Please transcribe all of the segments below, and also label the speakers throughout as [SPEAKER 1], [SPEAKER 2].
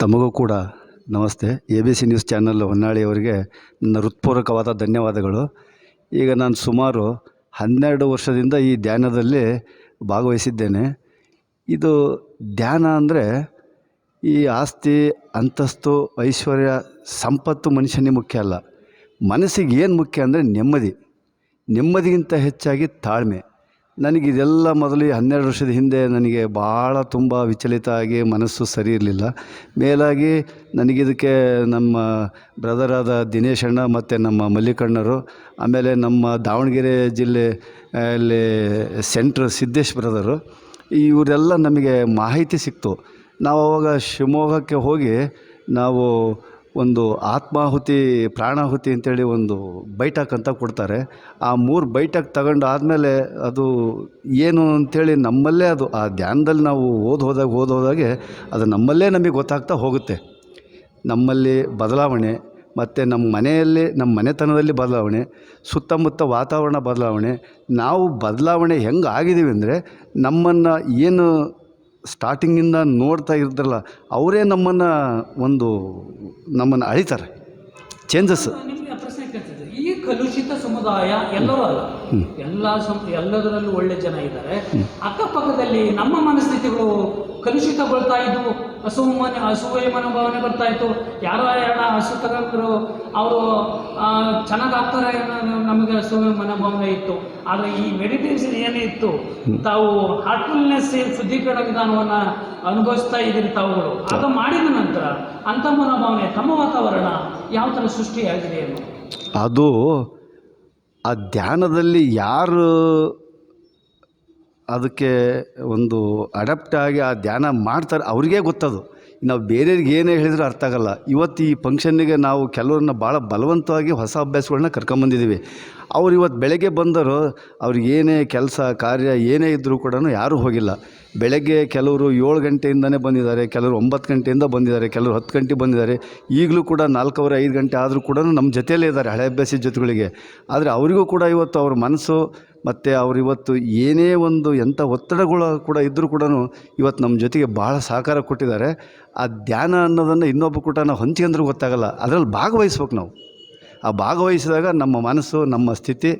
[SPEAKER 1] ತಮಗೂ ಕೂಡ ನಮಸ್ತೆ. A B C news channel ಹೊನ್ನಾಳಿಯವರಿಗೆ ನನ್ನ ಹೃತ್ಪೂರ್ವಕವಾದ ಧನ್ಯವಾದಗಳು. ಈಗ ನಾನು ಸುಮಾರು ಹನ್ನೆರಡು ವರ್ಷದಿಂದ ಈ ಧ್ಯಾನದಲ್ಲಿ ಭಾಗವಹಿಸಿದ್ದೇನೆ. ಇದು ಧ್ಯಾನ ಅಂದರೆ ಈ ಆಸ್ತಿ, ಅಂತಸ್ತು, ಐಶ್ವರ್ಯ, ಸಂಪತ್ತು ಮನುಷ್ಯನೇ ಮುಖ್ಯ ಅಲ್ಲ. ಮನಸ್ಸಿಗೆ ಏನು ಮುಖ್ಯ ಅಂದರೆ ನೆಮ್ಮದಿ. ನೆಮ್ಮದಿಗಿಂತ ಹೆಚ್ಚಾಗಿ ತಾಳ್ಮೆ. ನನಗೆ ಇದೆಲ್ಲ ಮೊದಲು ಹನ್ನೆರಡು ವರ್ಷದ ಹಿಂದೆ ನನಗೆ ಭಾಳ ತುಂಬ ವಿಚಲಿತ ಆಗಿ ಮನಸ್ಸು ಸರಿ ಇರಲಿಲ್ಲ. ಮೇಲಾಗಿ ನನಗಿದಕ್ಕೆ ನಮ್ಮ ಬ್ರದರಾದ ದಿನೇಶ್ ಅಣ್ಣ ಮತ್ತು ನಮ್ಮ ಮಲ್ಲಿಕಣ್ಣರು, ಆಮೇಲೆ ನಮ್ಮ ದಾವಣಗೆರೆ ಜಿಲ್ಲೆ ಅಲ್ಲಿ ಸೆಂಟ್ರ್ ಸಿದ್ದೇಶ್ ಬ್ರದರು ಇವರೆಲ್ಲ ನಮಗೆ ಮಾಹಿತಿ ಸಿಕ್ತು. ನಾವು ಅವಾಗ ಶಿವಮೊಗ್ಗಕ್ಕೆ ಹೋಗಿ ನಾವು ಒಂದು ಆತ್ಮಾಹುತಿ, ಪ್ರಾಣಾಹುತಿ ಅಂತೇಳಿ ಒಂದು ಬೈಠಕ್ ಅಂತ ಕೊಡ್ತಾರೆ. ಆ ಮೂರು ಬೈಠಕ್ ತಗೊಂಡು ಆದಮೇಲೆ ಅದು ಏನು ಅಂಥೇಳಿ ನಮ್ಮಲ್ಲೇ ಅದು, ಆ ಧ್ಯಾನದಲ್ಲಿ ನಾವು ಓದಿ ಹೋದಾಗ, ಓದಿ ಹೋದಾಗೆ ಅದು ನಮ್ಮಲ್ಲೇ ನಮಗೆ ಗೊತ್ತಾಗ್ತಾ ಹೋಗುತ್ತೆ. ನಮ್ಮಲ್ಲಿ ಬದಲಾವಣೆ, ಮತ್ತು ನಮ್ಮ ಮನೆಯಲ್ಲಿ, ನಮ್ಮ ಮನೆತನದಲ್ಲಿ ಬದಲಾವಣೆ, ಸುತ್ತಮುತ್ತ ವಾತಾವರಣ ಬದಲಾವಣೆ, ನಾವು ಬದಲಾವಣೆ ಹೆಂಗೆ ಆಗಿದ್ದೀವಿ ಅಂದರೆ ನಮ್ಮನ್ನು ಏನು ಸ್ಟಾರ್ಟಿಂಗಿಂದ ನೋಡ್ತಾ ಇರ್ತಾರಲ್ಲ ಅವರೇ ನಮ್ಮನ್ನು ಒಂದು ನಮ್ಮನ್ನು ಅಳಿತಾರೆ. ಚೇಂಜಸ್
[SPEAKER 2] ಈ ಕಲುಷಿತ ಸಮುದಾಯ ಎಲ್ಲರೂ ಅಲ್ಲ ಎಲ್ಲ ಎಲ್ಲದರಲ್ಲೂ ಒಳ್ಳೆ ಜನ ಇದ್ದಾರೆ. ಅಕ್ಕಪಕ್ಕದಲ್ಲಿ ನಮ್ಮ ಮನಸ್ಥಿತಿಗಳು ಕಲುಷಿತಗೊಳ್ತಾ ಇದ್ವು. ಹಸುವು ಮನೆ ಹಸುವೇ ಮನೋಭಾವನೆ ಬರ್ತಾ ಇತ್ತು. ಯಾರೋ ಯಾರ ಹಸು ತಗೊಂಡ್ರು ಅವರು ಚೆನ್ನಾಗಾಗ್ತಾರೆ ಅನ್ನೋ ನಮಗೆ ಹಸುವೆ ಮನೋಭಾವನೆ ಇತ್ತು. ಆದರೆ ಈ ಮೆಡಿಟೇಷನ್ ಏನೇ ಇತ್ತು ತಾವು ಹಾರ್ಟ್ಫುಲ್ನೆಸ್ ಶುದ್ಧೀಕರಣ ವಿಧಾನವನ್ನು ಅನುಭವಿಸ್ತಾ ಇದ್ದೀರಿ ತಾವುಗಳು. ಅದು ಮಾಡಿದ ನಂತರ ಅಂಥ ಮನೋಭಾವನೆ ತಮ್ಮ ವಾತಾವರಣ ಯಾವ ಥರ ಸೃಷ್ಟಿಯಾಗಿದೆ ಅನ್ನೋ
[SPEAKER 1] ಅದು ಆ ಧ್ಯಾನದಲ್ಲಿ ಯಾರು ಅದಕ್ಕೆ ಒಂದು ಅಡಪ್ಟ್ ಆಗಿ ಆ ಧ್ಯಾನ ಮಾಡ್ತಾರೆ. ಅವ್ರಿಗೇ ಗೊತ್ತದು. ನಾವು ಬೇರೆಯವ್ರಿಗೆ ಏನೇ ಹೇಳಿದರೂ ಅರ್ಥ ಆಗಲ್ಲ. ಇವತ್ತು ಈ ಫಂಕ್ಷನ್ನಿಗೆ ನಾವು ಕೆಲವ್ರನ್ನ ಭಾಳ ಬಲವಂತವಾಗಿ ಹೊಸ ಅಭ್ಯಾಸಗಳನ್ನ ಕರ್ಕೊಂಬಂದಿದ್ದೀವಿ. ಅವ್ರು ಇವತ್ತು ಬೆಳಗ್ಗೆ ಬಂದರು, ಅವ್ರಿಗೆ ಏನೇ ಕೆಲಸ, ಕಾರ್ಯ ಏನೇ ಇದ್ದರೂ ಕೂಡ ಯಾರೂ ಹೋಗಿಲ್ಲ. ಬೆಳಗ್ಗೆ ಕೆಲವರು ಏಳು ಗಂಟೆಯಿಂದನೇ ಬಂದಿದ್ದಾರೆ, ಕೆಲವರು ಒಂಬತ್ತು ಗಂಟೆಯಿಂದ ಬಂದಿದ್ದಾರೆ, ಕೆಲವರು ಹತ್ತು ಗಂಟೆ ಬಂದಿದ್ದಾರೆ. ಈಗಲೂ ಕೂಡ ನಾಲ್ಕೂವರೆ, ಐದು ಗಂಟೆ ಆದರೂ ಕೂಡ ನಮ್ಮ ಜೊತೆಯಲ್ಲೇ ಇದ್ದಾರೆ ಹಳೆ ಅಭ್ಯಾಸಿ ಜೊತೆಗಳಿಗೆ. ಆದರೆ ಅವರಿಗೂ ಕೂಡ ಇವತ್ತು ಅವ್ರ ಮನಸ್ಸು ಮತ್ತು ಅವ್ರು ಇವತ್ತು ಏನೇ ಒಂದು ಎಂಥ ಒತ್ತಡಗಳು ಕೂಡ ಇದ್ದರೂ ಕೂಡ ಇವತ್ತು ನಮ್ಮ ಜೊತೆಗೆ ಭಾಳ ಸಹಕಾರ ಕೊಟ್ಟಿದ್ದಾರೆ. ಆ ಧ್ಯಾನ ಅನ್ನೋದನ್ನು ಇನ್ನೊಬ್ಬ ಕೂಡ ನಾವು ಹಂಚ್ಕೊಂಡ್ರೂ ಗೊತ್ತಾಗಲ್ಲ. ಅದರಲ್ಲಿ ಭಾಗವಹಿಸ್ಬೇಕು ನಾವು. ಆ ಭಾಗವಹಿಸಿದಾಗ ನಮ್ಮ ಮನಸ್ಸು ನಮ್ಮ ಸ್ಥಿತಿ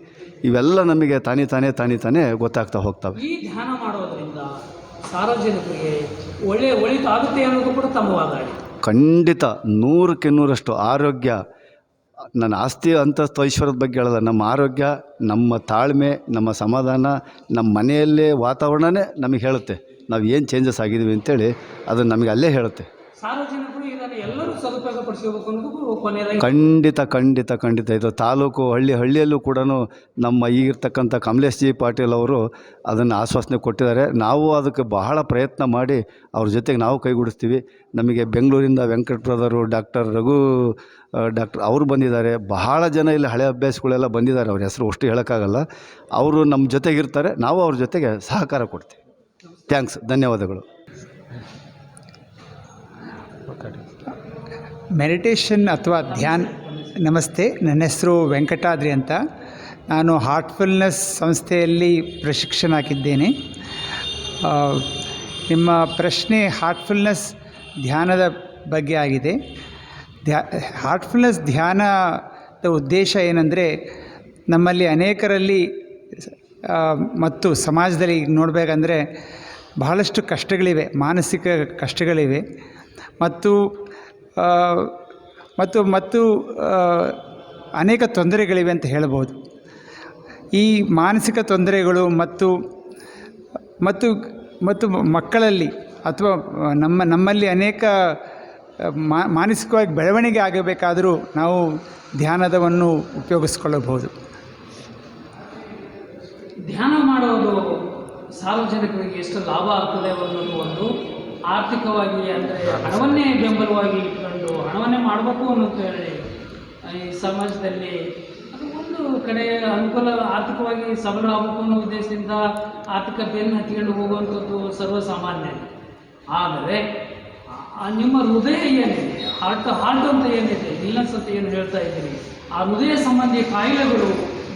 [SPEAKER 1] ಇವೆಲ್ಲ ನಮಗೆ ತಾನೇ ತಾನೇ ತಾನೇ ತಾನೇ ಗೊತ್ತಾಗ್ತಾ ಹೋಗ್ತವೆ.
[SPEAKER 2] ಈ ಧ್ಯಾನ ಮಾಡೋದರಿಂದ ಸಾರ್ವಜನಿಕರಿಗೆ ಒಳ್ಳೆಯ ಒಳಿತಾಗುತ್ತೆ ಅನ್ನೋದು ಕೂಡ ತಮ್ಮ ವಾದ
[SPEAKER 1] ಖಂಡಿತ ನೂರಕ್ಕೆ ನೂರಷ್ಟು ಆರೋಗ್ಯ ನನ್ನ ಆಸ್ತಿ ಅಂತಸ್ತು ಐಶ್ವರ್ಯದ ಬಗ್ಗೆ ಹೇಳಲ್ಲ ನಮ್ಮ ಆರೋಗ್ಯ ನಮ್ಮ ತಾಳ್ಮೆ ನಮ್ಮ ಸಮಾಧಾನ ನಮ್ಮ ಮನೆಯಲ್ಲೇ ವಾತಾವರಣನೇ ನಮಗೆ ಹೇಳುತ್ತೆ. ನಾವು ಏನು ಚೇಂಜಸ್ ಆಗಿದ್ದೀವಿ ಅಂತೇಳಿ ಅದು ನಮಗೆ ಅಲ್ಲೇ ಹೇಳುತ್ತೆ.
[SPEAKER 2] ಸಾರ್ವಜನಿಕರು ಇದನ್ನು ಎಲ್ಲರೂ ಸದುಪಯೋಗ
[SPEAKER 1] ಖಂಡಿತ ಖಂಡಿತ ಖಂಡಿತ. ಇದು ತಾಲೂಕು ಹಳ್ಳಿ ಹಳ್ಳಿಯಲ್ಲೂ ಕೂಡ ನಮ್ಮ ಈಗಿರ್ತಕ್ಕಂಥ ಕಮಲೇಶ್ ಜಿ ಪಾಟೀಲ್ ಅವರು ಅದನ್ನು ಆಶ್ವಾಸನೆ ಕೊಟ್ಟಿದ್ದಾರೆ. ನಾವು ಅದಕ್ಕೆ ಬಹಳ ಪ್ರಯತ್ನ ಮಾಡಿ ಅವ್ರ ಜೊತೆಗೆ ನಾವು ಕೈಗೂಡಿಸ್ತೀವಿ. ನಮಗೆ ಬೆಂಗಳೂರಿಂದ Venkata brother, doctor Raghu doctor ಅವರು ಬಂದಿದ್ದಾರೆ. ಬಹಳ ಜನ ಇಲ್ಲಿ ಹಳೆ ಅಭ್ಯಾಸಗಳೆಲ್ಲ ಬಂದಿದ್ದಾರೆ. ಅವ್ರ ಹೆಸರು ಅಷ್ಟು ಹೇಳೋಕ್ಕಾಗಲ್ಲ. ಅವರು ನಮ್ಮ ಜೊತೆಗಿರ್ತಾರೆ ನಾವು ಅವ್ರ ಜೊತೆಗೆ ಸಹಕಾರ ಕೊಡ್ತೀವಿ. ಥ್ಯಾಂಕ್ಸ್. ಧನ್ಯವಾದಗಳು.
[SPEAKER 3] ಮೆಡಿಟೇಷನ್ ಅಥವಾ ಧ್ಯಾನ್, ನಮಸ್ತೆ, ನನ್ನ ಹೆಸರು ವೆಂಕಟಾದ್ರಿ ಅಂತ. ನಾನು ಹಾರ್ಟ್ಫುಲ್ನೆಸ್ ಸಂಸ್ಥೆಯಲ್ಲಿ ಪ್ರಶಿಕ್ಷಣ ಹಾಕಿದ್ದೇನೆ ನಿಮ್ಮ ಪ್ರಶ್ನೆ ಹಾರ್ಟ್ಫುಲ್ನೆಸ್ ಧ್ಯಾನದ ಬಗ್ಗೆ ಆಗಿದೆ. ಧ್ಯಾ ಹಾರ್ಟ್ಫುಲ್ನೆಸ್ ಧ್ಯಾನದ ಉದ್ದೇಶ ಏನಂದರೆ, ನಮ್ಮಲ್ಲಿ ಅನೇಕರಲ್ಲಿ ಮತ್ತು ಸಮಾಜದಲ್ಲಿ ನೋಡಬೇಕಂದ್ರೆ ಬಹಳಷ್ಟು ಕಷ್ಟಗಳಿವೆ, ಮಾನಸಿಕ ಕಷ್ಟಗಳಿವೆ. ಮತ್ತು ಮತ್ತು ಮತ್ತು ಅನೇಕ ತೊಂದರೆಗಳಿವೆ ಅಂತ ಹೇಳಬಹುದು ಈ ಮಾನಸಿಕ ತೊಂದರೆಗಳು ಮತ್ತು ಮತ್ತು ಮತ್ತು ಮಕ್ಕಳಲ್ಲಿ ಅಥವಾ ನಮ್ಮ, ನಮ್ಮಲ್ಲಿ ಅನೇಕ ಮಾನಸಿಕವಾಗಿ ಬೆಳವಣಿಗೆ ಆಗಬೇಕಾದರೂ ನಾವು ಧ್ಯಾನದವನ್ನು ಉಪಯೋಗಿಸ್ಕೊಳ್ಳಬಹುದು.
[SPEAKER 2] ಧ್ಯಾನ ಮಾಡೋದು ಸಾರ್ವಜನಿಕರಿಗೆ ಎಷ್ಟು ಲಾಭ ಆಗ್ತದೆ ಅನ್ನೋದು ಒಂದು ಆರ್ಥಿಕವಾಗಿ ಅಂದರೆ ಹಣವನ್ನೇ ಬೆಂಬಲವಾಗಿ ಇಟ್ಕೊಂಡು ಹಣವನ್ನೇ ಮಾಡಬೇಕು ಅನ್ನೋದು ಹೇಳಿ ಈ ಸಮಾಜದಲ್ಲಿ ಅದು ಒಂದು ಕಡೆ ಅನುಕೂಲ ಆರ್ಥಿಕವಾಗಿ ಸಬಲ ಆಗಬೇಕು ಅನ್ನೋ ಉದ್ದೇಶದಿಂದ ಆರ್ಥಿಕ ಬೆನ್ನು ಹತ್ಕೊಂಡು ಹೋಗುವಂಥದ್ದು ಸರ್ವಸಾಮಾನ್ಯ. ಆದರೆ ನಿಮ್ಮ ಹೃದಯ ಏನಿದೆ, ಹಾರ್ಟ್ ಹಾರ್ಟ್ ಅಂತ ಏನಿದೆ ಅಂತ ಏನು ಹೇಳ್ತಾ ಇದ್ದೀನಿ. ಆ ಹೃದಯ ಸಂಬಂಧಿ ಕಾಯಿಲೆಗಳು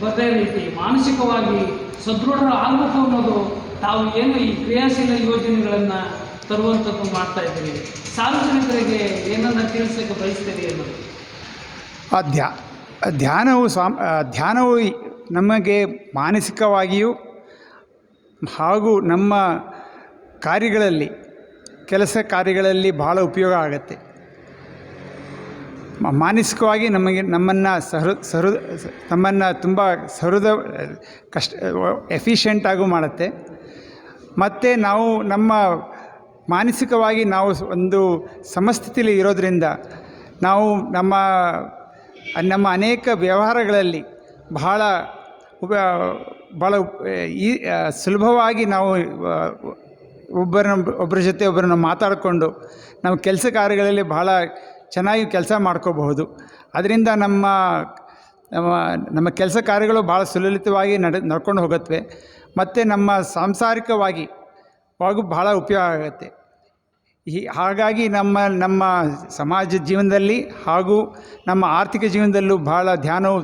[SPEAKER 2] ಬರದೇ ರೀತಿ ಮಾನಸಿಕವಾಗಿ ಸದೃಢರು ಆಗಬೇಕು ಅನ್ನೋದು ತಾವು ಏನು ಈ ಕ್ರಿಯಾಶೀಲ ಯೋಜನೆಗಳನ್ನು ತರುವಂಥದ್ದು ಮಾಡ್ತಾ ಇದ್ದೀರಿ. ಸಾರ್ವಜನಿಕರಿಗೆ ಏನನ್ನ ತಿಳಿಸಲಿಕ್ಕೆ ಬಯಸ್ತೀರಿ ಅನ್ನೋದು
[SPEAKER 4] ಆ ಧ್ಯಾ ಧ್ಯಾನವು ಸ್ವಾಮ್ ಧ್ಯಾನವು ನಮಗೆ ಮಾನಸಿಕವಾಗಿಯೂ ಹಾಗೂ ನಮ್ಮ ಕಾರ್ಯಗಳಲ್ಲಿ, ಕೆಲಸ ಕಾರ್ಯಗಳಲ್ಲಿ ಬಹಳ ಉಪಯೋಗ ಆಗುತ್ತೆ. ಮಾನಸಿಕವಾಗಿ ನಮಗೆ, ನಮ್ಮನ್ನು ಸಹೃ ಸಹೃ ನಮ್ಮನ್ನು ತುಂಬ ಸಹೃದ, ಕಷ್ಟ ಎಫಿಷಿಯೆಂಟಾಗೂ ಮಾಡುತ್ತೆ. ಮತ್ತು ನಾವು ನಮ್ಮ ಮಾನಸಿಕವಾಗಿ ನಾವು ಒಂದು ಸಮಸ್ಥಿತಿಯಲ್ಲಿ ಇರೋದರಿಂದ ನಾವು ನಮ್ಮ ನಮ್ಮ ಅನೇಕ ವ್ಯವಹಾರಗಳಲ್ಲಿ ಬಹಳ ಉಪ ಭಾಳ ಈ ಸುಲಭವಾಗಿ ನಾವು ಆ, ಒಬ್ಬರನ್ನ ಒಬ್ಬರ ಜೊತೆ ಒಬ್ಬರನ್ನ ಮಾತಾಡಿಕೊಂಡು ನಾವು ಕೆಲಸ ಕಾರ್ಯಗಳಲ್ಲಿ ಬಹಳ ಚೆನ್ನಾಗಿ ಕೆಲಸ ಮಾಡ್ಕೋಬಹುದು. ಅದರಿಂದ ನಮ್ಮ ನಮ್ಮ ನಮ್ಮ ಕೆಲಸ ಕಾರ್ಯಗಳು ಭಾಳ ಸುಲಲಿತವಾಗಿ ನಡೆ ನಡ್ಕೊಂಡು ಹೋಗುತ್ತವೆ ಮತ್ತು ನಮ್ಮ ಸಾಂಸಾರಿಕವಾಗಿ ವಾಗೂ ಬಹಳ ಉಪಯೋಗ ಆಗುತ್ತೆ. ಈ ಹಾಗಾಗಿ ನಮ್ಮ ನಮ್ಮ ಸಮಾಜ ಜೀವನದಲ್ಲಿ ಹಾಗೂ ನಮ್ಮ ಆರ್ಥಿಕ ಜೀವನದಲ್ಲೂ ಬಹಳ ಧ್ಯಾನವು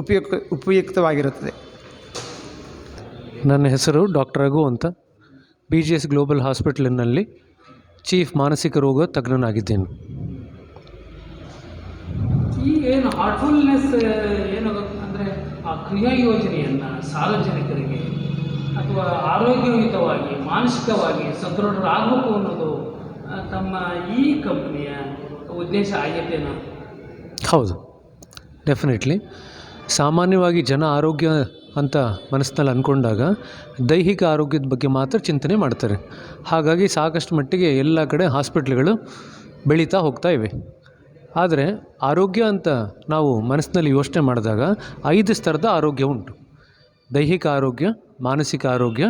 [SPEAKER 4] ಉಪಯುಕ್ತ ಉಪಯುಕ್ತವಾಗಿರುತ್ತದೆ.
[SPEAKER 5] ನನ್ನ ಹೆಸರು ಡಾಕ್ಟರ್ ರಘು ಅಂತ. ಬಿ ಜಿ ಎಸ್ ಗ್ಲೋಬಲ್ ಹಾಸ್ಪಿಟ್ಲಿನಲ್ಲಿ ಚೀಫ್ ಮಾನಸಿಕ ರೋಗ ತಜ್ಞನಾಗಿದ್ದೇನೆ.
[SPEAKER 2] ಈ ಏನು ಹಾರ್ಟ್ಫುಲ್ನೆಸ್ ಏನು ಅಂದರೆ ಆ ಕ್ರಿಯಾ ಯೋಜನೆಯನ್ನು ಸಾರ್ವಜನಿಕರಿಗೆ ಅಥವಾ ಆರೋಗ್ಯಯುತವಾಗಿ, ಮಾನಸಿಕವಾಗಿ ಸದೃಢರಾಗಬೇಕು ಅನ್ನೋದು ತಮ್ಮ ಈ ಕಂಪ್ನಿಯ ಉದ್ದೇಶ ಆಗೈತೇನೋ
[SPEAKER 5] ಹೌದು. ಡೆಫಿನೆಟ್ಲಿ ಸಾಮಾನ್ಯವಾಗಿ ಜನ ಆರೋಗ್ಯ ಅಂತ ಮನಸ್ಸಿನಲ್ಲಿ ಅಂದ್ಕೊಂಡಾಗ ದೈಹಿಕ ಆರೋಗ್ಯದ ಬಗ್ಗೆ ಮಾತ್ರ ಚಿಂತನೆ ಮಾಡ್ತಾರೆ. ಹಾಗಾಗಿ ಸಾಕಷ್ಟು ಮಟ್ಟಿಗೆ ಎಲ್ಲ ಕಡೆ ಹಾಸ್ಪಿಟ್ಲ್ಗಳು ಬೆಳೀತಾ ಹೋಗ್ತಾ ಇವೆ. ಆದರೆ ಆರೋಗ್ಯ ಅಂತ ನಾವು ಮನಸ್ಸಿನಲ್ಲಿ ಯೋಚನೆ ಮಾಡಿದಾಗ ಐದು ಸ್ತರದ ಆರೋಗ್ಯ ಉಂಟು. ದೈಹಿಕ ಆರೋಗ್ಯ ಮಾನಸಿಕ ಆರೋಗ್ಯ,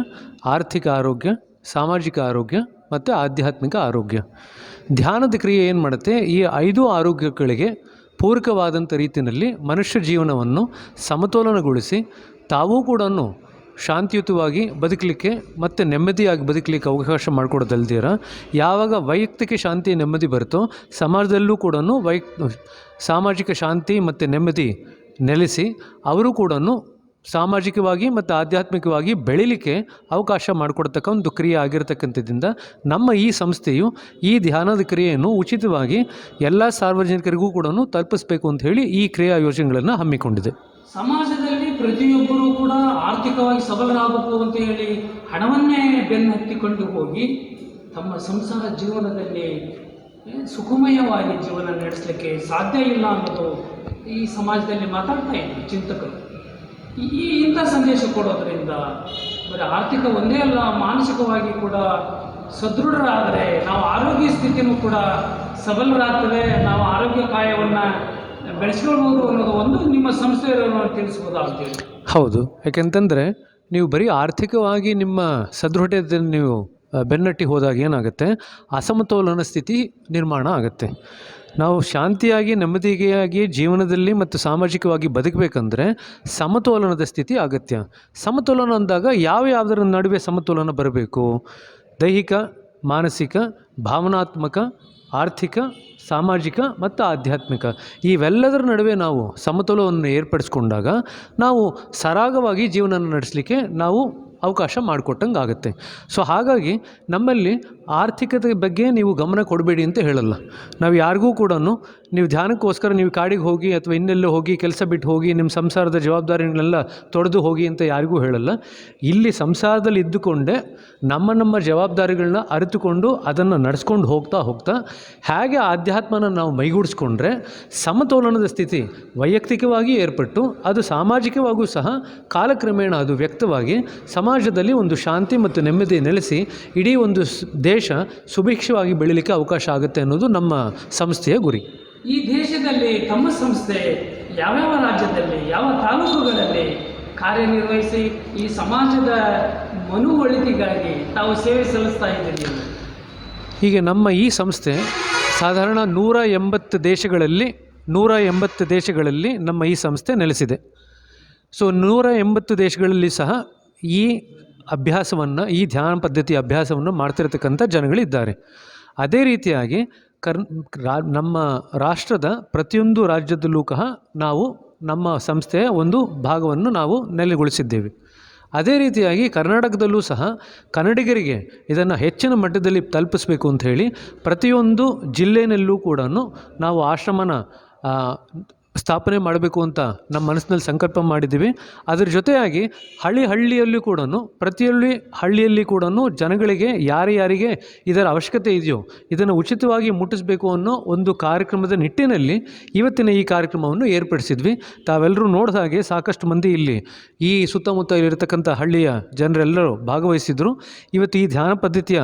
[SPEAKER 5] ಆರ್ಥಿಕ ಆರೋಗ್ಯ, ಸಾಮಾಜಿಕ ಆರೋಗ್ಯ ಮತ್ತು ಆಧ್ಯಾತ್ಮಿಕ ಆರೋಗ್ಯ. ಧ್ಯಾನದ ಕ್ರಿಯೆ ಏನು ಮಾಡುತ್ತೆ? ಈ ಐದು ಆರೋಗ್ಯಗಳಿಗೆ ಪೂರಕವಾದಂಥ ರೀತಿಯಲ್ಲಿ ಮನುಷ್ಯ ಜೀವನವನ್ನು ಸಮತೋಲನಗೊಳಿಸಿ ತಾವೂ ಕೂಡ ಶಾಂತಿಯುತವಾಗಿ ಬದುಕಲಿಕ್ಕೆ ಮತ್ತು ನೆಮ್ಮದಿಯಾಗಿ ಬದುಕಲಿಕ್ಕೆ ಅವಕಾಶ ಮಾಡಿಕೊಡೋದಲ್ದಿರ? ಯಾವಾಗ ವೈಯಕ್ತಿಕ ಶಾಂತಿ, ನೆಮ್ಮದಿ ಬರುತ್ತೋ, ಸಮಾಜದಲ್ಲೂ ಕೂಡ ವೈ, ಸಾಮಾಜಿಕ ಶಾಂತಿ ಮತ್ತು ನೆಮ್ಮದಿ ನೆಲೆಸಿ, ಅವರು ಕೂಡ ಸಾಮಾಜಿಕವಾಗಿ ಮತ್ತು ಆಧ್ಯಾತ್ಮಿಕವಾಗಿ ಬೆಳಿಲಿಕ್ಕೆ ಅವಕಾಶ ಮಾಡಿಕೊಡ್ತಕ್ಕ ಒಂದು ಕ್ರಿಯೆ ಆಗಿರತಕ್ಕಂಥದ್ದಿಂದ ನಮ್ಮ ಈ ಸಂಸ್ಥೆಯು ಈ ಧ್ಯಾನದ ಕ್ರಿಯೆಯನ್ನು ಉಚಿತವಾಗಿ ಎಲ್ಲ ಸಾರ್ವಜನಿಕರಿಗೂ ಕೂಡ ತಲುಪಿಸಬೇಕು ಅಂತ ಹೇಳಿ ಈ ಕ್ರಿಯಾ ಯೋಜನೆಗಳನ್ನು ಹಮ್ಮಿಕೊಂಡಿದೆ.
[SPEAKER 2] ಸಮಾಜದಲ್ಲಿ ಪ್ರತಿಯೊಬ್ಬರೂ ಕೂಡ ಆರ್ಥಿಕವಾಗಿ ಸಬಲರಾಗಬೇಕು ಅಂತ ಹೇಳಿ ಹಣವನ್ನೇ ಬೆನ್ನು ಹತ್ತಿಕೊಂಡು ಹೋಗಿ ತಮ್ಮ ಸಂಸಾರ ಜೀವನದಲ್ಲಿ ಸುಖಮಯವಾಗಿ ಜೀವನ ನಡೆಸಲಿಕ್ಕೆ ಸಾಧ್ಯ ಇಲ್ಲ ಅನ್ನೋದು ಈ ಸಮಾಜದಲ್ಲಿ ಮಾತಾಡ್ತಾ ಇದ್ದೀವಿ ಚಿಂತಕರು. ಈ ಇಂಥ ಸಂದೇಶ ಕೊಡೋದ್ರಿಂದ ಬರೀ ಆರ್ಥಿಕ ಒಂದೇ ಅಲ್ಲ, ಮಾನಸಿಕವಾಗಿ ಕೂಡ ಸದೃಢರಾದರೆ ನಾವು ಆರೋಗ್ಯ ಸ್ಥಿತಿನೂ ಕೂಡ ಸಬಲರಾಗ್ತದೆ, ನಾವು ಆರೋಗ್ಯ ಕಾಯವನ್ನು ಬೆಳೆಸ್ಕೊಳ್ಬೋದು ಅನ್ನೋದು ಒಂದು ನಿಮ್ಮ ಸಂಸ್ಥೆಯನ್ನು ತಿಳಿಸ್ಬೋದಾ ಅಂತೇಳಿ
[SPEAKER 5] ಹೌದು. ಯಾಕೆಂತಂದರೆ ನೀವು ಬರೀ ಆರ್ಥಿಕವಾಗಿ ನಿಮ್ಮ ಸದೃಢತೆಯನ್ನು ನೀವು ಬೆನ್ನಟ್ಟಿ ಹೋದಾಗ ಏನಾಗುತ್ತೆ? ಅಸಮತೋಲನ ಸ್ಥಿತಿ ನಿರ್ಮಾಣ ಆಗುತ್ತೆ. ನಾವು ಶಾಂತಿಯಾಗಿ, ನೆಮ್ಮದಿಯಾಗಿ ಜೀವನದಲ್ಲಿ ಮತ್ತು ಸಾಮಾಜಿಕವಾಗಿ ಬದುಕಬೇಕಂದ್ರೆ ಸಮತೋಲನದ ಸ್ಥಿತಿ ಅಗತ್ಯ. ಸಮತೋಲನ ಅಂದಾಗ ಯಾವ ಯಾವುದರ ನಡುವೆ ಸಮತೋಲನ ಬರಬೇಕು? ದೈಹಿಕ, ಮಾನಸಿಕ, ಭಾವನಾತ್ಮಕ, ಆರ್ಥಿಕ, ಸಾಮಾಜಿಕ ಮತ್ತು ಆಧ್ಯಾತ್ಮಿಕ. ಇವೆಲ್ಲದರ ನಡುವೆ ನಾವು ಸಮತೋಲನವನ್ನು ಏರ್ಪಡಿಸ್ಕೊಂಡಾಗ ನಾವು ಸರಾಗವಾಗಿ ಜೀವನ ನಡೆಸಲಿಕ್ಕೆ ನಾವು ಅವಕಾಶ ಮಾಡಿಕೊಟ್ಟಂಗೆ ಆಗುತ್ತೆ ಸೊ ಹಾಗಾಗಿ ನಮ್ಮಲ್ಲಿ ಆರ್ಥಿಕತೆ ಬಗ್ಗೆ ನೀವು ಗಮನ ಕೊಡಬೇಡಿ ಅಂತ ಹೇಳಲ್ಲ. ನಾವು ಯಾರಿಗೂ ಕೂಡ ನೀವು ಧ್ಯಾನಕ್ಕೋಸ್ಕರ ನೀವು ಕಾಡಿಗೆ ಹೋಗಿ ಅಥವಾ ಇನ್ನೆಲ್ಲೋ ಹೋಗಿ ಕೆಲಸ ಬಿಟ್ಟು ಹೋಗಿ ನಿಮ್ಮ ಸಂಸಾರದ ಜವಾಬ್ದಾರಿಗಳನ್ನೆಲ್ಲ ತೊಡೆದು ಹೋಗಿ ಅಂತ ಯಾರಿಗೂ ಹೇಳಲ್ಲ. ಇಲ್ಲಿ ಸಂಸಾರದಲ್ಲಿ ಇದ್ದುಕೊಂಡೇ ನಮ್ಮ ನಮ್ಮ ಜವಾಬ್ದಾರಿಗಳನ್ನ ಅರಿತುಕೊಂಡು ಅದನ್ನು ನಡೆಸ್ಕೊಂಡು ಹೋಗ್ತಾ ಹೋಗ್ತಾ ಹೇಗೆ ಆಧ್ಯಾತ್ಮನ ನಾವು ಮೈಗೂಡಿಸ್ಕೊಂಡ್ರೆ ಸಮತೋಲನದ ಸ್ಥಿತಿ ವೈಯಕ್ತಿಕವಾಗಿ ಏರ್ಪಟ್ಟು ಅದು ಸಾಮಾಜಿಕವಾಗೂ ಸಹ ಕಾಲಕ್ರಮೇಣ ಅದು ವ್ಯಕ್ತವಾಗಿ ಸಮಾಜದಲ್ಲಿ ಒಂದು ಶಾಂತಿ ಮತ್ತು ನೆಮ್ಮದಿ ನೆಲೆಸಿ ಇಡೀ ಒಂದು ದೇಶ ಸುಭಿಕ್ಷವಾಗಿ ಬೆಳೀಲಿಕ್ಕೆ ಅವಕಾಶ ಆಗುತ್ತೆ ಅನ್ನೋದು ನಮ್ಮ ಸಂಸ್ಥೆಯ ಗುರಿ.
[SPEAKER 2] ಈ ದೇಶದಲ್ಲಿ ತಮ್ಮ ಸಂಸ್ಥೆ ಯಾವ್ಯಾವ ರಾಜ್ಯದಲ್ಲಿ ಯಾವ ತಾಲೂಕುಗಳಲ್ಲಿ ಕಾರ್ಯನಿರ್ವಹಿಸಿ ಈ ಸಮಾಜದ ಮನುವಳಿಕೆಗಾಗಿ ತಾವು ಸೇವೆ ಸಲ್ಲಿಸ್ತಾ ಇದ್ದೀರಿ
[SPEAKER 5] ಹೀಗೆ ನಮ್ಮ ಈ ಸಂಸ್ಥೆ ಸಾಧಾರಣ ನೂರ ಎಂಬತ್ತು ದೇಶಗಳಲ್ಲಿ ನೂರ ಎಂಬತ್ತು ದೇಶಗಳಲ್ಲಿ ನಮ್ಮ ಈ ಸಂಸ್ಥೆ ನೆಲೆಸಿದೆ. ಸೊ ನೂರ ಎಂಬತ್ತು ದೇಶಗಳಲ್ಲಿ ಸಹ ಈ ಅಭ್ಯಾಸವನ್ನು, ಈ ಧ್ಯಾನ ಪದ್ಧತಿ ಅಭ್ಯಾಸವನ್ನು ಮಾಡ್ತಿರತಕ್ಕಂಥ ಜನಗಳಿದ್ದಾರೆ. ಅದೇ ರೀತಿಯಾಗಿ ಕರ್ ರಾ, ನಮ್ಮ ರಾಷ್ಟ್ರದ ಪ್ರತಿಯೊಂದು ರಾಜ್ಯದಲ್ಲೂ ಸಹ ನಾವು ನಮ್ಮ ಸಂಸ್ಥೆಯ ಒಂದು ಭಾಗವನ್ನು ನಾವು ನೆಲೆಗೊಳಿಸಿದ್ದೇವೆ. ಅದೇ ರೀತಿಯಾಗಿ ಕರ್ನಾಟಕದಲ್ಲೂ ಸಹ ಕನ್ನಡಿಗರಿಗೆ ಇದನ್ನು ಹೆಚ್ಚಿನ ಮಟ್ಟದಲ್ಲಿ ತಲುಪಿಸಬೇಕು ಅಂತ ಹೇಳಿ ಪ್ರತಿಯೊಂದು ಜಿಲ್ಲೆಯಲ್ಲೂ ಕೂಡ ನಾವು ಆಶ್ರಮನ ಸ್ಥಾಪನೆ ಮಾಡಬೇಕು ಅಂತ ನಮ್ಮ ಮನಸ್ಸಿನಲ್ಲಿ ಸಂಕಲ್ಪ ಮಾಡಿದ್ದೀವಿ. ಅದರ ಜೊತೆಯಾಗಿ ಹಳ್ಳಿ ಹಳ್ಳಿಯಲ್ಲಿ ಕೂಡ ಪ್ರತಿಯೊಳ್ಳಿ ಹಳ್ಳಿಯಲ್ಲಿ ಕೂಡ ಜನಗಳಿಗೆ ಯಾರು ಯಾರಿಗೆ ಇದರ ಅವಶ್ಯಕತೆ ಇದೆಯೋ, ಇದನ್ನು ಉಚಿತವಾಗಿ ಮುಟ್ಟಿಸಬೇಕು ಅನ್ನೋ ಒಂದು ಕಾರ್ಯಕ್ರಮದ ನಿಟ್ಟಿನಲ್ಲಿ ಇವತ್ತಿನ ಈ ಕಾರ್ಯಕ್ರಮವನ್ನು ಏರ್ಪಡಿಸಿದ್ವಿ. ತಾವೆಲ್ಲರೂ ನೋಡಿದ ಹಾಗೆ ಸಾಕಷ್ಟು ಮಂದಿ ಇಲ್ಲಿ ಈ ಸುತ್ತಮುತ್ತ ಇರತಕ್ಕಂಥ ಹಳ್ಳಿಯ ಜನರೆಲ್ಲರೂ ಭಾಗವಹಿಸಿದರು. ಇವತ್ತು ಈ ಧ್ಯಾನ ಪದ್ಧತಿಯ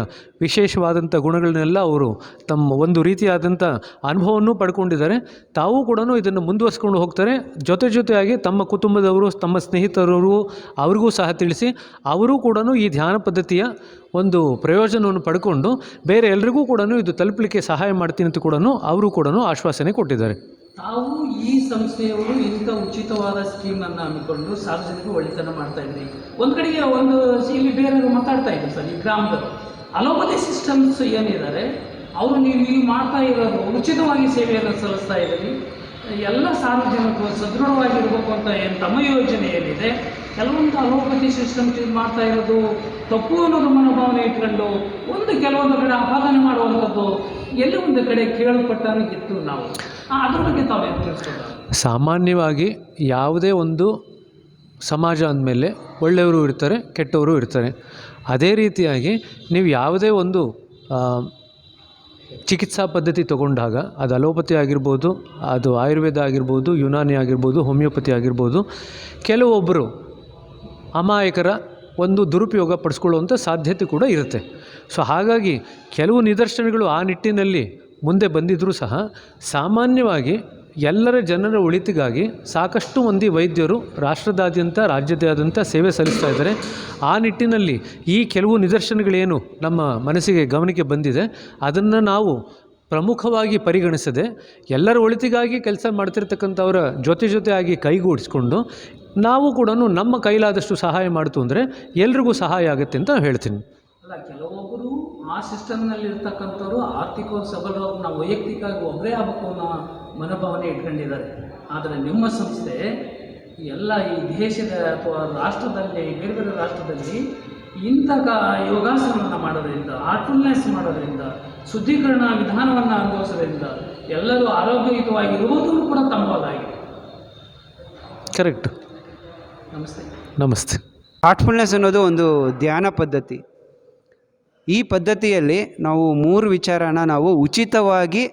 [SPEAKER 5] ವಿಶೇಷವಾದಂಥ ಗುಣಗಳನ್ನೆಲ್ಲ ಅವರು ತಮ್ಮ ಒಂದು ರೀತಿಯಾದಂಥ ಅನುಭವವನ್ನು ಪಡ್ಕೊಂಡಿದ್ದಾರೆ. ತಾವು ಕೂಡ ಇದನ್ನು ಮುಂದುವರಿಸ್ಕೊಂಡು ಹೋಗ್ತಾರೆ. ಜೊತೆ ಜೊತೆಯಾಗಿ ತಮ್ಮ ಕುಟುಂಬದವರು, ತಮ್ಮ ಸ್ನೇಹಿತರವರು ಅವರಿಗೂ ಸಹ ತಿಳಿಸಿ ಅವರೂ ಕೂಡ ಈ ಧ್ಯಾನ ಪದ್ಧತಿಯ ಒಂದು ಪ್ರಯೋಜನವನ್ನು ಪಡ್ಕೊಂಡು ಬೇರೆ ಎಲ್ರಿಗೂ ಕೂಡ ಇದು ತಲುಪಲಿಕ್ಕೆ ಸಹಾಯ ಮಾಡ್ತೀನಿ ಅಂತ ಕೂಡ ಅವರು ಕೂಡ ಆಶ್ವಾಸನೆ ಕೊಟ್ಟಿದ್ದಾರೆ.
[SPEAKER 2] ತಾವು ಈ ಸಂಸ್ಥೆಯವರು ಇಂಥ ಉಚಿತವಾದ ಸ್ಕೀಮನ್ನು ಹಮ್ಮಿಕೊಂಡು ಸಾರ್ವಜನಿಕ ಒಳಿತನ ಮಾಡ್ತಾ ಇದ್ದೀವಿ ಒಂದು ಕಡೆಗೆ ಒಂದು ಇಲ್ಲಿ ಬೇರೆಯವರು ಮಾತಾಡ್ತಾ ಇದ್ದೀವಿ ಸರ್, ಈ ಗ್ರಾಮದ ಅಲೋಪತಿ ಸಿಸ್ಟಮ್ಸ್ ಏನಿದ್ದಾರೆ, ಅವರು ನೀವು ನೀವು ಮಾಡ್ತಾ ಇರೋದು, ಉಚಿತವಾಗಿ ಸೇವೆಯನ್ನು ಸಲ್ಲಿಸ್ತಾ ಇದ್ದೀರಿ. ಎಲ್ಲ ಸಾರ್ವಜನಿಕರು ಸದೃಢವಾಗಿರ್ಬೇಕು ಅಂತ ಏನು ತಮ್ಮ ಯೋಜನೆ ಏನಿದೆ ಕೆಲವೊಂದು ಅಲೋಪತಿ ಸಿಸ್ಟಮ್ ಇದು ಮಾಡ್ತಾ ಇರೋದು, ತಪ್ಪು ಅನ್ನೋದು ಮನೋಭಾವನೆ ಇಟ್ಕೊಂಡು ಒಂದು ಕೆಲವೊಂದು ಕಡೆ ಆಪಾದನೆ ಮಾಡುವಂಥದ್ದು ಎಲ್ಲೋ ಒಂದು ಕಡೆ ಕೇಳಲ್ಪಟ್ಟಂಗಿತ್ತು ನಾವು. ಅದ್ರ ಬಗ್ಗೆ ತಿಳಿಸ್ಕೊಡ್ತಾರೆ
[SPEAKER 5] ಸಾಮಾನ್ಯವಾಗಿ ಯಾವುದೇ ಒಂದು ಸಮಾಜ ಅಂದಮೇಲೆ ಒಳ್ಳೆಯವರು ಇರ್ತಾರೆ, ಕೆಟ್ಟವರು ಇರ್ತಾರೆ. ಅದೇ ರೀತಿಯಾಗಿ ನೀವು ಯಾವುದೇ ಒಂದು ಚಿಕಿತ್ಸಾ ಪದ್ಧತಿ ತಗೊಂಡಾಗ ಅದು ಅಲೋಪತಿ ಆಗಿರ್ಬೋದು, ಅದು ಆಯುರ್ವೇದ ಆಗಿರ್ಬೋದು, ಯುನಾನಿ ಆಗಿರ್ಬೋದು, ಹೋಮಿಯೋಪತಿ ಆಗಿರ್ಬೋದು ಕೆಲವೊಬ್ಬರು ಅಮಾಯಕರ ಒಂದು ದುರುಪಯೋಗ ಪಡಿಸ್ಕೊಳ್ಳುವಂಥ ಸಾಧ್ಯತೆ ಕೂಡ ಇರುತ್ತೆ. ಸೊ ಹಾಗಾಗಿ ಕೆಲವು ನಿದರ್ಶನಗಳು ಆ ನಿಟ್ಟಿನಲ್ಲಿ ಮುಂದೆ ಬಂದಿದ್ದರೂ ಸಹ ಸಾಮಾನ್ಯವಾಗಿ ಎಲ್ಲರ ಜನರ ಒಳಿತಿಗಾಗಿ ಸಾಕಷ್ಟು ಮಂದಿ ವೈದ್ಯರು ರಾಷ್ಟ್ರದಾದ್ಯಂತ, ರಾಜ್ಯದಾದ್ಯಂತ ಸೇವೆ ಸಲ್ಲಿಸ್ತಾ ಇದ್ದಾರೆ. ಆ ನಿಟ್ಟಿನಲ್ಲಿ ಈ ಕೆಲವು ನಿದರ್ಶನಗಳೇನು ನಮ್ಮ ಮನಸ್ಸಿಗೆ ಗಮನಕ್ಕೆ ಬಂದಿದೆ. ಅದನ್ನು ನಾವು ಪ್ರಮುಖವಾಗಿ ಪರಿಗಣಿಸದೆ ಎಲ್ಲರ ಒಳಿತಿಗಾಗಿ ಕೆಲಸ ಮಾಡ್ತಿರ್ತಕ್ಕಂಥವರ ಜೊತೆ ಜೊತೆಯಾಗಿ ಕೈಗೂಡಿಸ್ಕೊಂಡು ನಾವು ಕೂಡ ನಮ್ಮ ಕೈಲಾದಷ್ಟು ಸಹಾಯ ಮಾಡ್ತು ಅಂದರೆ ಎಲ್ರಿಗೂ ಸಹಾಯ ಆಗುತ್ತೆ ಅಂತ ಹೇಳ್ತೀನಿ.
[SPEAKER 2] ಕೆಲವೊಬ್ಬರು ಆ ಸಿಸ್ಟಮ್ನಲ್ಲಿ ಇರ್ತಕ್ಕಂಥವ್ರು ಆರ್ಥಿಕವಾಗಿ ಸಬಲವಾಗಿ ನಾವು ವೈಯಕ್ತಿಕವಾಗಿ ಒಬ್ಬರೇ ಆಗಬೇಕು ಅನ್ನೋ ಮನೋಭಾವನೆ ಇಟ್ಕೊಂಡಿದ್ದಾರೆ. ಆದರೆ ನಿಮ್ಮ ಸಂಸ್ಥೆ ಎಲ್ಲ ಈ ದೇಶದ ಅಥವಾ ರಾಷ್ಟ್ರದಲ್ಲಿ ಬೇರೆ ಬೇರೆ ರಾಷ್ಟ್ರದಲ್ಲಿ ಇಂಥ ಕ ಯೋಗಾಸನವನ್ನು ಮಾಡೋದ್ರಿಂದ ಆರ್ಟ್ಫುಲ್ನೆಸ್ ಮಾಡೋದ್ರಿಂದ ಶುದ್ಧೀಕರಣ ವಿಧಾನವನ್ನು ಅನುಭವಿಸೋದ್ರಿಂದ ಎಲ್ಲರೂ ಆರೋಗ್ಯಯುತವಾಗಿರುವುದು ಕೂಡ ತಮ್ಮದಾಗಿದೆ
[SPEAKER 5] ಕರೆಕ್ಟ್
[SPEAKER 2] ನಮಸ್ತೆ.
[SPEAKER 5] ನಮಸ್ತೆ.
[SPEAKER 3] ಹಾರ್ಟ್ಫುಲ್ನೆಸ್ ಅನ್ನೋದು ಒಂದು ಧ್ಯಾನ ಪದ್ಧತಿ. ಈ ಪದ್ಧತಿಯಲ್ಲಿ ನಾವು ಮೂರು ವಿಚಾರನ ನಾವು ಉಚಿತವಾಗಿ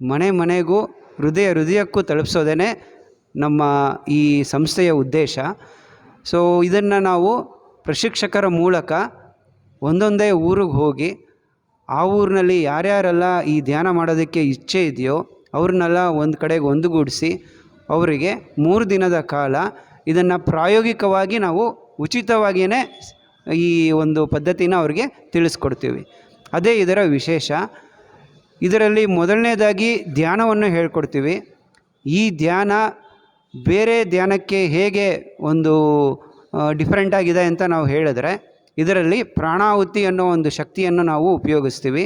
[SPEAKER 3] ಮನೆ ಮನೆಗೂ ಹೃದಯ ಹೃದಯಕ್ಕೂ ತಲುಪಿಸೋದೇ ನಮ್ಮ ಈ ಸಂಸ್ಥೆಯ ಉದ್ದೇಶ. ಸೊ ಇದನ್ನು ನಾವು ಪ್ರಶಿಕ್ಷಕರ ಮೂಲಕ ಒಂದೊಂದೇ ಊರಿಗೆ ಹೋಗಿ ಆ ಊರಿನಲ್ಲಿ ಯಾರ್ಯಾರೆಲ್ಲ ಈ ಧ್ಯಾನ ಮಾಡೋದಕ್ಕೆ ಇಚ್ಛೆ ಇದೆಯೋ ಅವ್ರನ್ನೆಲ್ಲ ಒಂದು ಕಡೆಗೆ ಒಂದುಗೂಡಿಸಿ ಅವರಿಗೆ ಮೂರು ದಿನದ ಕಾಲ ಇದನ್ನು ಪ್ರಾಯೋಗಿಕವಾಗಿ ನಾವು ಉಚಿತವಾಗಿಯೇ ಈ ಒಂದು ಪದ್ಧತಿನ ಅವ್ರಿಗೆ ತಿಳಿಸ್ಕೊಡ್ತೀವಿ. ಅದೇ ಇದರ ವಿಶೇಷ, ಇದರಲ್ಲಿ ಮೊದಲನೇದಾಗಿ ಧ್ಯಾನವನ್ನು ಹೇಳ್ಕೊಡ್ತೀವಿ. ಈ ಧ್ಯಾನ ಬೇರೆ ಧ್ಯಾನಕ್ಕೆ ಹೇಗೆ ಒಂದು ಡಿಫ್ರೆಂಟ್ ಆಗಿದೆ ಅಂತ ನಾವು ಹೇಳಿದ್ರೆ, ಇದರಲ್ಲಿ ಪ್ರಾಣಾಹುತಿ ಅನ್ನೋ ಒಂದು ಶಕ್ತಿಯನ್ನು ನಾವು ಉಪಯೋಗಿಸ್ತೀವಿ.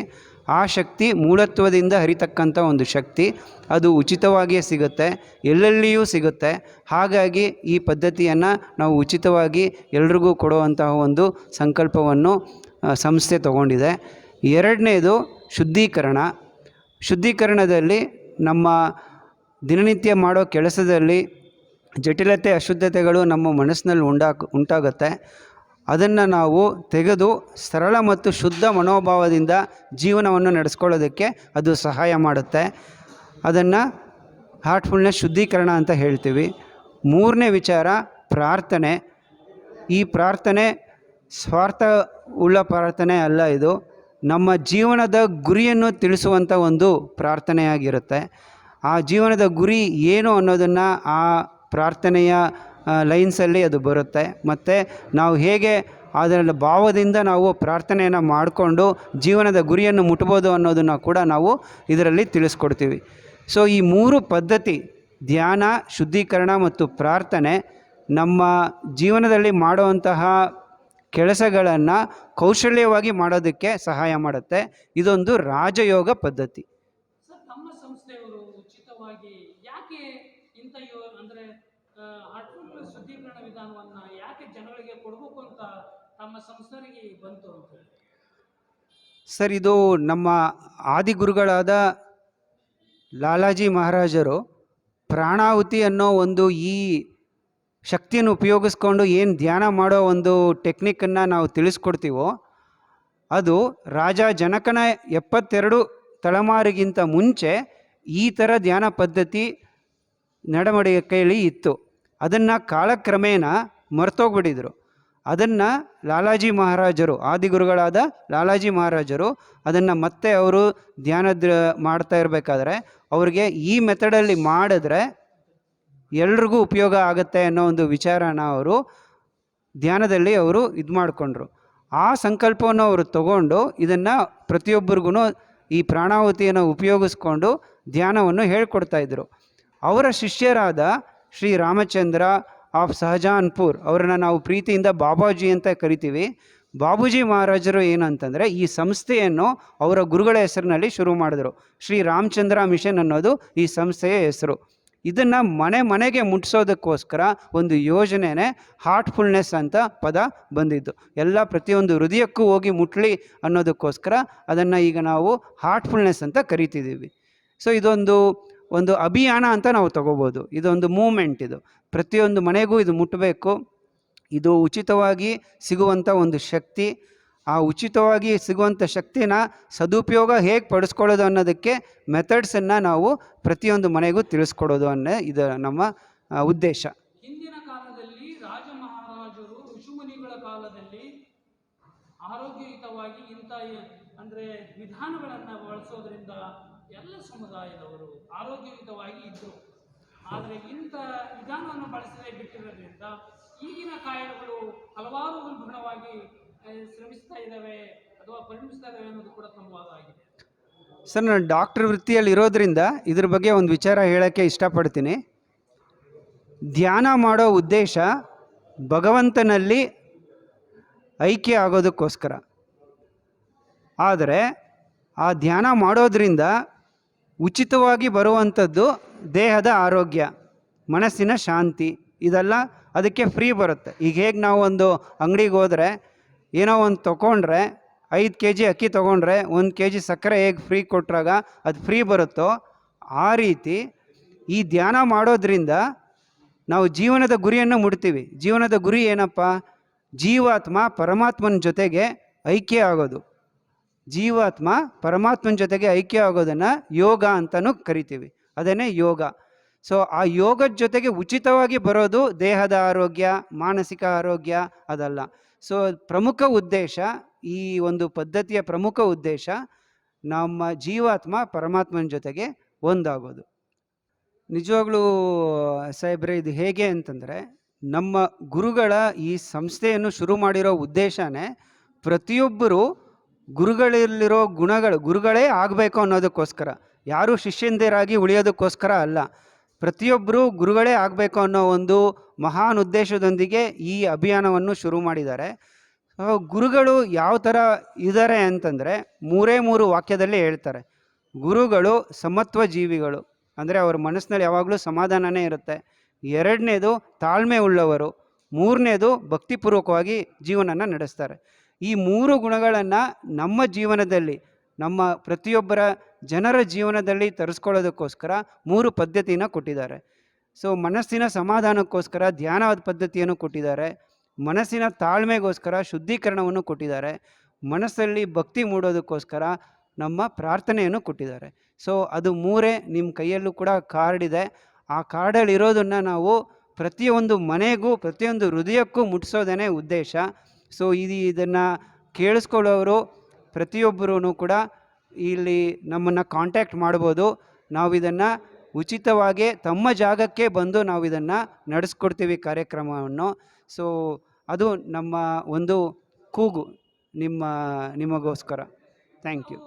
[SPEAKER 3] ಆ ಶಕ್ತಿ ಮೂಲತ್ವದಿಂದ ಹರಿತಕ್ಕಂಥ ಒಂದು ಶಕ್ತಿ. ಅದು ಉಚಿತವಾಗಿಯೇ ಸಿಗುತ್ತೆ, ಎಲ್ಲೆಲ್ಲಿಯೂ ಸಿಗುತ್ತೆ. ಹಾಗಾಗಿ ಈ ಪದ್ಧತಿಯನ್ನು ನಾವು ಉಚಿತವಾಗಿ ಎಲ್ರಿಗೂ ಕೊಡುವಂತಹ ಒಂದು ಸಂಕಲ್ಪವನ್ನು ಸಂಸ್ಥೆ ತಗೊಂಡಿದೆ. ಎರಡನೇದು ಶುದ್ಧೀಕರಣ. ಶುದ್ಧೀಕರಣದಲ್ಲಿ ನಮ್ಮ ದಿನನಿತ್ಯ ಮಾಡೋ ಕೆಲಸದಲ್ಲಿ ಜಟಿಲತೆ, ಅಶುದ್ಧತೆಗಳು ನಮ್ಮ ಮನಸ್ಸಿನಲ್ಲಿ ಉಂಡಾಕ್, ಉಂಟಾಗುತ್ತೆ. ಅದನ್ನು ನಾವು ತೆಗೆದು ಸರಳ ಮತ್ತು ಶುದ್ಧ ಮನೋಭಾವದಿಂದ ಜೀವನವನ್ನು ನಡೆಸ್ಕೊಳ್ಳೋದಕ್ಕೆ ಅದು ಸಹಾಯ ಮಾಡುತ್ತೆ. ಅದನ್ನು ಹಾರ್ಟ್ಫುಲ್ನೆಸ್ ಶುದ್ಧೀಕರಣ ಅಂತ ಹೇಳ್ತೀವಿ. ಮೂರನೇ ವಿಚಾರ ಪ್ರಾರ್ಥನೆ. ಈ ಪ್ರಾರ್ಥನೆ ಸ್ವಾರ್ಥ ಉಳ್ಳ ಪ್ರಾರ್ಥನೆ ಅಲ್ಲ ಇದು. ನಮ್ಮ ಜೀವನದ ಗುರಿಯನ್ನು ತಿಳಿಸುವಂಥ ಒಂದು ಪ್ರಾರ್ಥನೆಯಾಗಿರುತ್ತೆ. ಆ ಜೀವನದ ಗುರಿ ಏನು ಅನ್ನೋದನ್ನು ಆ ಪ್ರಾರ್ಥನೆಯ ಲೈನ್ಸಲ್ಲಿ ಅದು ಬರುತ್ತೆ. ಮತ್ತು ನಾವು ಹೇಗೆ ಅದರಲ್ಲಿ ಭಾವದಿಂದ ನಾವು ಪ್ರಾರ್ಥನೆಯನ್ನು ಮಾಡಿಕೊಂಡು ಜೀವನದ ಗುರಿಯನ್ನು ಮುಟ್ಬೋದು ಅನ್ನೋದನ್ನು ಕೂಡ ನಾವು ಇದರಲ್ಲಿ ತಿಳಿಸ್ಕೊಡ್ತೀವಿ. ಸೊ ಈ ಮೂರು ಪದ್ಧತಿ, ಧ್ಯಾನ, ಶುದ್ಧೀಕರಣ ಮತ್ತು ಪ್ರಾರ್ಥನೆ, ನಮ್ಮ ಜೀವನದಲ್ಲಿ ಮಾಡುವಂತಹ ಕೆಲಸಗಳನ್ನು ಕೌಶಲ್ಯವಾಗಿ ಮಾಡೋದಕ್ಕೆ ಸಹಾಯ ಮಾಡುತ್ತೆ. ಇದೊಂದು ರಾಜಯೋಗ ಪದ್ಧತಿ.
[SPEAKER 2] ಸಂಸ್ಥೆಯವರು ಉಚಿತವಾಗಿ ಯಾಕೆ ಇಂಥ ಅಂದರೆ ಶುದ್ಧೀಕರಣ ಯಾಕೆ ಜನಗಳಿಗೆ ಕೊಡಬೇಕು ಅಂತ ತಮ್ಮ ಸಂಸ್ಥೆಗೆ ಬಂತು ಅಂತ.
[SPEAKER 3] ಸರ್, ಇದು ನಮ್ಮ ಆದಿಗುರುಗಳಾದ ಲಾಲಾಜಿ ಮಹಾರಾಜರು ಪ್ರಾಣಾಹುತಿ ಅನ್ನೋ ಒಂದು ಈ ಶಕ್ತಿಯನ್ನು ಉಪಯೋಗಿಸ್ಕೊಂಡು ಏನು ಧ್ಯಾನ ಮಾಡೋ ಒಂದು ಟೆಕ್ನಿಕನ್ನು ನಾವು ತಿಳಿಸ್ಕೊಡ್ತೀವೋ, ಅದು ರಾಜ ಜನಕನ ಎಪ್ಪತ್ತೆರಡು ತಲೆಮಾರಿಗಿಂತ ಮುಂಚೆ ಈ ಥರ ಧ್ಯಾನ ಪದ್ಧತಿ ನಡವಳಿಕೆಯಲ್ಲಿ ಇತ್ತು. ಅದನ್ನು ಕಾಲಕ್ರಮೇಣ ಮರ್ತೋಗ್ಬಿಟ್ಟಿದ್ರು. ಅದನ್ನು ಲಾಲಾಜಿ ಮಹಾರಾಜರು, ಆದಿಗುರುಗಳಾದ ಲಾಲಾಜಿ ಮಹಾರಾಜರು ಅದನ್ನು ಮತ್ತೆ ಅವರು ಧ್ಯಾನದ ಮಾಡ್ತಾ ಇರಬೇಕಾದ್ರೆ ಅವ್ರಿಗೆ ಈ ಮೆಥಡಲ್ಲಿ ಮಾಡಿದ್ರೆ ಎಲ್ರಿಗೂ ಉಪಯೋಗ ಆಗುತ್ತೆ ಅನ್ನೋ ಒಂದು ವಿಚಾರನ ಅವರು ಧ್ಯಾನದಲ್ಲಿ ಅವರು ಇದು ಮಾಡಿಕೊಂಡ್ರು. ಆ ಸಂಕಲ್ಪವನ್ನು ಅವರು ತಗೊಂಡು ಇದನ್ನು ಪ್ರತಿಯೊಬ್ಬರಿಗೂ ಈ ಪ್ರಾಣಾಹುತಿಯನ್ನು ಉಪಯೋಗಿಸ್ಕೊಂಡು ಧ್ಯಾನವನ್ನು ಹೇಳ್ಕೊಡ್ತಾ ಇದ್ರು. ಅವರ ಶಿಷ್ಯರಾದ ಶ್ರೀ ರಾಮಚಂದ್ರ ಆಫ್ ಸಹಜಾನ್ಪುರ್ ಅವರನ್ನು ನಾವು ಪ್ರೀತಿಯಿಂದ ಬಾಬಾಜಿ ಅಂತ ಕರಿತೀವಿ. ಬಾಬೂಜಿ ಮಹಾರಾಜರು ಏನಂತಂದರೆ ಈ ಸಂಸ್ಥೆಯನ್ನು ಅವರ ಗುರುಗಳ ಹೆಸರಿನಲ್ಲಿ ಶುರು ಮಾಡಿದರು. ಶ್ರೀ ರಾಮಚಂದ್ರ ಮಿಷನ್ ಅನ್ನೋದು ಈ ಸಂಸ್ಥೆಯ ಹೆಸರು. ಇದನ್ನು ಮನೆ ಮನೆಗೆ ಮುಟ್ಟಿಸೋದಕ್ಕೋಸ್ಕರ ಒಂದು ಯೋಜನೆನೇ ಹಾರ್ಟ್ಫುಲ್ನೆಸ್ ಅಂತ ಪದ ಬಂದಿದ್ದು. ಎಲ್ಲ ಪ್ರತಿಯೊಂದು ಹೃದಯಕ್ಕೂ ಹೋಗಿ ಮುಟ್ಲಿ ಅನ್ನೋದಕ್ಕೋಸ್ಕರ ಅದನ್ನು ಈಗ ನಾವು ಹಾರ್ಟ್ಫುಲ್ನೆಸ್ ಅಂತ ಕರಿತಿದ್ದೀವಿ. ಸೊ ಇದೊಂದು ಒಂದು ಅಭಿಯಾನ ಅಂತ ನಾವು ತಗೋಬೋದು. ಇದೊಂದು ಮೂಮೆಂಟ್ ಇದು. ಪ್ರತಿಯೊಂದು ಮನೆಗೂ ಇದು ಮುಟ್ಟಬೇಕು ಇದು ಉಚಿತವಾಗಿ ಸಿಗುವಂಥ ಒಂದು ಶಕ್ತಿ. ಆ ಉಚಿತವಾಗಿ ಸಿಗುವಂಥ ಶಕ್ತಿನ ಸದುಪಯೋಗ ಹೇಗೆ ಪಡಿಸ್ಕೊಳ್ಳೋದು ಅನ್ನೋದಕ್ಕೆ ಮೆಥಡ್ಸನ್ನು ನಾವು ಪ್ರತಿಯೊಂದು ಮನೆಗೂ ತಿಳಿಸ್ಕೊಡೋದು ಅನ್ನೋ ಇದು ನಮ್ಮ ಉದ್ದೇಶ.
[SPEAKER 2] ಹಿಂದಿನ ಕಾಲದಲ್ಲಿ ರಾಜ ಋಷಿಮುನಿಗಳ ಕಾಲದಲ್ಲಿ ಆರೋಗ್ಯಯುತವಾಗಿ ಇಂಥ ಅಂದ್ರೆ ವಿಧಾನಗಳನ್ನು ಬಳಸೋದ್ರಿಂದ ಎಲ್ಲ ಸಮುದಾಯದವರು ಆರೋಗ್ಯಯುತವಾಗಿ ಇದ್ದರು. ಆದರೆ ಇಂಥ ವಿಧಾನವನ್ನು ಬಳಸದೇ ಬಿಟ್ಟಿರೋದ್ರಿಂದ ಈಗಿನ ಕಾಯಿಲೆಗಳು ಹಲವಾರು ಆ, ಶ್ರಮಿಸ್ತಾ ಇದ್ದಾವೆ ಅಥವಾ ಪರಿಣಮಿಸ್ತಾ ಇದ್ದಾವೆ ಅನ್ನೋದು ಕೂಡ ಆಗಿದೆ
[SPEAKER 3] ಸರ್ ನಾನು ಡಾಕ್ಟರ್ ವೃತ್ತಿಯಲ್ಲಿ ಇರೋದ್ರಿಂದ ಇದ್ರ ಬಗ್ಗೆ ಒಂದು ವಿಚಾರ ಹೇಳೋಕ್ಕೆ ಇಷ್ಟಪಡ್ತೀನಿ. ಧ್ಯಾನ ಮಾಡೋ ಉದ್ದೇಶ ಭಗವಂತನಲ್ಲಿ ಐಕ್ಯ ಆಗೋದಕ್ಕೋಸ್ಕರ. ಆದರೆ ಆ ಧ್ಯಾನ ಮಾಡೋದ್ರಿಂದ ಉಚಿತವಾಗಿ ಬರುವಂಥದ್ದು ದೇಹದ ಆರೋಗ್ಯ, ಮನಸ್ಸಿನ ಶಾಂತಿ, ಇದೆಲ್ಲ ಅದಕ್ಕೆ ಫ್ರೀ ಬರುತ್ತೆ. ಈಗ ಹೇಗೆ ನಾವು ಒಂದು ಅಂಗಡಿಗೆ ಹೋದರೆ, ಏನೋ ಒಂದು ತೊಗೊಂಡ್ರೆ ಐದು ಕೆ ಜಿ ಅಕ್ಕಿ ತೊಗೊಂಡ್ರೆ, ಒಂದು ಕೆ ಜಿ ಸಕ್ಕರೆ ಹೇಗೆ ಫ್ರೀ ಕೊಟ್ಟಾಗ ಅದು ಫ್ರೀ ಬರುತ್ತೋ, ಆ ರೀತಿ ಈ ಧ್ಯಾನ ಮಾಡೋದ್ರಿಂದ ನಾವು ಜೀವನದ ಗುರಿಯನ್ನು ಮುಡ್ತೀವಿ ಜೀವನದ ಗುರಿ ಏನಪ್ಪ? ಜೀವಾತ್ಮ ಪರಮಾತ್ಮನ ಜೊತೆಗೆ ಐಕ್ಯ ಆಗೋದು. ಜೀವಾತ್ಮ ಪರಮಾತ್ಮನ ಜೊತೆಗೆ ಐಕ್ಯ ಆಗೋದನ್ನು ಯೋಗ ಅಂತಲೂ ಕರಿತೀವಿ. ಅದನ್ನೇ ಯೋಗ. ಸೊ ಆ ಯೋಗದ ಜೊತೆಗೆ ಉಚಿತವಾಗಿ ಬರೋದು ದೇಹದ ಆರೋಗ್ಯ, ಮಾನಸಿಕ ಆರೋಗ್ಯ ಅದಲ್ಲ. ಸೊ ಪ್ರಮುಖ ಉದ್ದೇಶ, ಈ ಒಂದು ಪದ್ಧತಿಯ ಪ್ರಮುಖ ಉದ್ದೇಶ ನಮ್ಮ ಜೀವಾತ್ಮ ಪರಮಾತ್ಮನ ಜೊತೆಗೆ ಒಂದಾಗೋದು. ನಿಜವಾಗ್ಲೂ ಸಾಹೇಬ್ರೆ, ಇದು ಹೇಗೆ ಅಂತಂದರೆ ನಮ್ಮ ಗುರುಗಳ ಈ ಸಂಸ್ಥೆಯನ್ನು ಶುರು ಮಾಡಿರೋ ಉದ್ದೇಶನೇ ಪ್ರತಿಯೊಬ್ಬರು ಗುರುಗಳಲ್ಲಿರೋ ಗುಣಗಳು, ಗುರುಗಳೇ ಆಗಬೇಕು ಅನ್ನೋದಕ್ಕೋಸ್ಕರ. ಯಾರೂ ಶಿಷ್ಯಂದಿರಾಗಿ ಉಳಿಯೋದಕ್ಕೋಸ್ಕರ ಅಲ್ಲ. ಪ್ರತಿಯೊಬ್ಬರೂ ಗುರುಗಳೇ ಆಗಬೇಕು ಅನ್ನೋ ಒಂದು ಮಹಾನ್ ಉದ್ದೇಶದೊಂದಿಗೆ ಈ ಅಭಿಯಾನವನ್ನು ಶುರು ಮಾಡಿದ್ದಾರೆ. ಗುರುಗಳು ಯಾವ ಥರ ಇದ್ದಾರೆ ಅಂತಂದರೆ ಮೂರೇ ಮೂರು ವಾಕ್ಯದಲ್ಲಿ ಹೇಳ್ತಾರೆ. ಗುರುಗಳು ಸಮತ್ವ ಜೀವಿಗಳು ಅಂದರೆ ಅವ್ರ ಮನಸ್ಸಿನಲ್ಲಿ ಯಾವಾಗಲೂ ಸಮಾಧಾನನೇ ಇರುತ್ತೆ. ಎರಡನೇದು ತಾಳ್ಮೆ ಉಳ್ಳವರು. ಮೂರನೇದು ಭಕ್ತಿಪೂರ್ವಕವಾಗಿ ಜೀವನನ ನಡೆಸ್ತಾರೆ. ಈ ಮೂರು ಗುಣಗಳನ್ನು ನಮ್ಮ ಜೀವನದಲ್ಲಿ, ನಮ್ಮ ಪ್ರತಿಯೊಬ್ಬರ ಜನರ ಜೀವನದಲ್ಲಿ ತರಿಸ್ಕೊಳ್ಳೋದಕ್ಕೋಸ್ಕರ ಮೂರು ಪದ್ಧತಿನ ಕೊಟ್ಟಿದ್ದಾರೆ. ಸೊ, ಮನಸ್ಸಿನ ಸಮಾಧಾನಕ್ಕೋಸ್ಕರ ಧ್ಯಾನದ ಪದ್ಧತಿಯನ್ನು ಕೊಟ್ಟಿದ್ದಾರೆ. ಮನಸ್ಸಿನ ತಾಳ್ಮೆಗೋಸ್ಕರ, ಶುದ್ಧೀಕರಣವನ್ನು ಕೊಟ್ಟಿದ್ದಾರೆ. ಮನಸ್ಸಲ್ಲಿ ಭಕ್ತಿ ಮೂಡೋದಕ್ಕೋಸ್ಕರ ನಮ್ಮ ಪ್ರಾರ್ಥನೆಯನ್ನು ಕೊಟ್ಟಿದ್ದಾರೆ. ಸೊ, ಅದು ಮೂರೇ ನಿಮ್ಮ ಕೈಯಲ್ಲೂ ಕೂಡ ಕಾರ್ಡ್ ಇದೆ. ಆ ಕಾರ್ಡಲ್ಲಿರೋದನ್ನು ನಾವು ಪ್ರತಿಯೊಂದು ಮನೆಗೂ, ಪ್ರತಿಯೊಂದು ಹೃದಯಕ್ಕೂ ಮುಟ್ಟಿಸೋದೇ ಉದ್ದೇಶ. ಸೊ ಇದು ಇದನ್ನು ಕೇಳಿಸ್ಕೊಳ್ಳೋರು ಪ್ರತಿಯೊಬ್ಬರೂ ಕೂಡ ಇಲ್ಲಿ ನಮ್ಮನ್ನು ಕಾಂಟ್ಯಾಕ್ಟ್ ಮಾಡ್ಬೋದು. ನಾವು ಇದನ್ನು ಉಚಿತವಾಗಿ ತಮ್ಮ ಜಾಗಕ್ಕೆ ಬಂದು ನಾವು ಇದನ್ನು ನಡೆಸ್ಕೊಡ್ತೀವಿ ಕಾರ್ಯಕ್ರಮವನ್ನು. ಸೊ ಅದು ನಮ್ಮ ಒಂದು ಕೂಗು ನಿಮ್ಮ ನಿಮಗೋಸ್ಕರ. ಥ್ಯಾಂಕ್ ಯು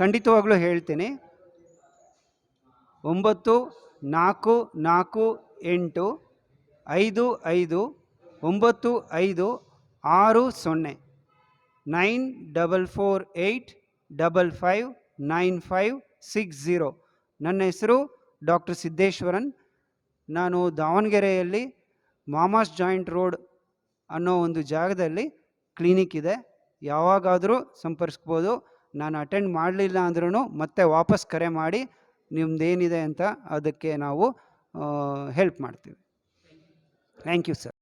[SPEAKER 3] ಖಂಡಿತವಾಗ್ಲೂ ಹೇಳ್ತೀನಿ. ಒಂಬತ್ತು, ನಾಲ್ಕು ನಾಲ್ಕು, ಎಂಟು, ಐದು ಐದು, ಒಂಬತ್ತು, ಐದು, ಆರು, ಸೊನ್ನೆ, nine double four eight double five nine five six zero. ನನ್ನ ಹೆಸರು ಡಾಕ್ಟರ್ ಸಿದ್ದೇಶ್ವರನ್. ನಾನು ದಾವಣಗೆರೆಯಲ್ಲಿ ಮಾಮಾಸ್ ಜಾಯಿಂಟ್ ರೋಡ್ ಅನ್ನೋ ಒಂದು ಜಾಗದಲ್ಲಿ ಕ್ಲಿನಿಕ್ ಇದೆ. ಯಾವಾಗಾದರೂ ಸಂಪರ್ಸ್ಬೋದು. ನಾನು ಅಟೆಂಡ್ ಮಾಡಲಿಲ್ಲ ಅಂದ್ರೂ ಮತ್ತೆ ವಾಪಸ್ ಕರೆ ಮಾಡಿ. ನಿಮ್ದೇನಿದೆ ಅಂತ ಅದಕ್ಕೆ ನಾವು ಹೆಲ್ಪ್ ಮಾಡ್ತೀವಿ. Thank you sir